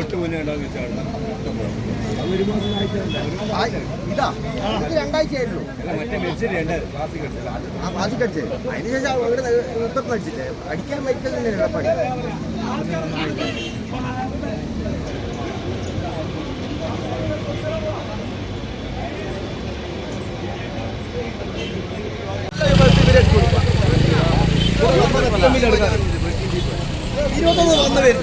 തൊട്ട് മുന്നേ ഉണ്ടാകുന്ന വെച്ചാണ് ഇതാ ഇത് രണ്ടാഴ്ചയായിരുന്നു അല്ല മറ്റേ മെഡിസിൻ രണ്ട് ക്ലാസ്സിൽ കിട്ടില്ല ആ ക്ലാസ്സിൽ അടിച്ചത് അതിനുശേഷം ഇവിടെ നൃത്തത്തിന് അടിച്ചില്ലേ? മരിക്കൽ തന്നെയാണ് പണി. ഇരുപത്തൊന്ന് വന്നു വരും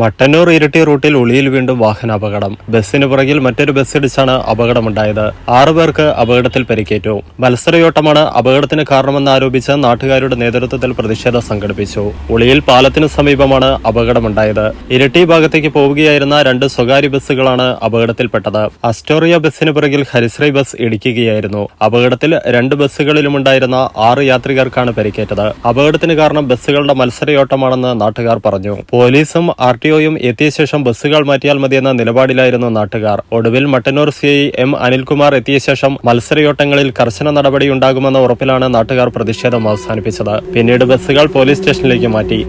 മട്ടന്നൂർ ഇരട്ടി റൂട്ടിൽ ഉളിയിൽ വീണ്ടും വാഹന അപകടം ബസ്സിന് പുറകിൽ മറ്റൊരു ബസ് ഇടിച്ചാണ് അപകടമുണ്ടായത്. ആറുപേർക്ക് അപകടത്തിൽ പരിക്കേറ്റു. മത്സരയോട്ടമാണ് അപകടത്തിന് കാരണമെന്ന് ആരോപിച്ച് നാട്ടുകാരുടെ നേതൃത്വത്തിൽ പ്രതിഷേധം സംഘടിപ്പിച്ചു. ഉളിയിൽ പാലത്തിന് സമീപമാണ് അപകടമുണ്ടായത്. ഇരട്ടി ഭാഗത്തേക്ക് പോവുകയായിരുന്ന രണ്ട് സ്വകാര്യ ബസ്സുകളാണ് അപകടത്തിൽപ്പെട്ടത്. അസ്റ്റോറിയ ബസ്സിന് പുറകിൽ ഹരിശ്രീ ബസ് ഇടിക്കുകയായിരുന്നു. അപകടത്തിൽ രണ്ട് ബസ്സുകളിലുമുണ്ടായിരുന്ന ആറ് യാത്രികർക്കാണ് പരിക്കേറ്റത്. അപകടത്തിന് കാരണം ബസ്സുകളുടെ മത്സരയോട്ടമാണെന്ന് നാട്ടുകാർ പറഞ്ഞു. പോലീസും ആർ ഒയും എത്തിയ ശേഷം ബസ്സുകൾ മാറ്റിയാൽ മതിയെന്ന നിലപാടിലായിരുന്നു നാട്ടുകാർ ഒടുവിൽ Mattannur C I M Anilkumar എത്തിയ ശേഷം മത്സരയോട്ടങ്ങളിൽ കർശന നടപടിയുണ്ടാകുമെന്ന ഉറപ്പിലാണ് നാട്ടുകാർ പ്രതിഷേധം അവസാനിപ്പിച്ചത് പിന്നീട് ബസ്സുകൾ പോലീസ് സ്റ്റേഷനിലേക്ക് മാറ്റി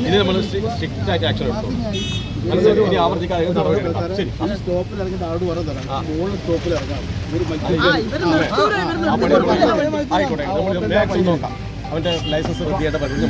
ഇനി നമ്മൾ സ്ട്രിക്റ്റ് ആയിട്ട് ആക്ഷൻ എടുക്കും ആയിക്കോട്ടെ നമ്മൾ മാക്സിമം നോക്കാം അവന്റെ ലൈസൻസ് റദ്ദ് ചെയ്യേണ്ട പദ്ധതി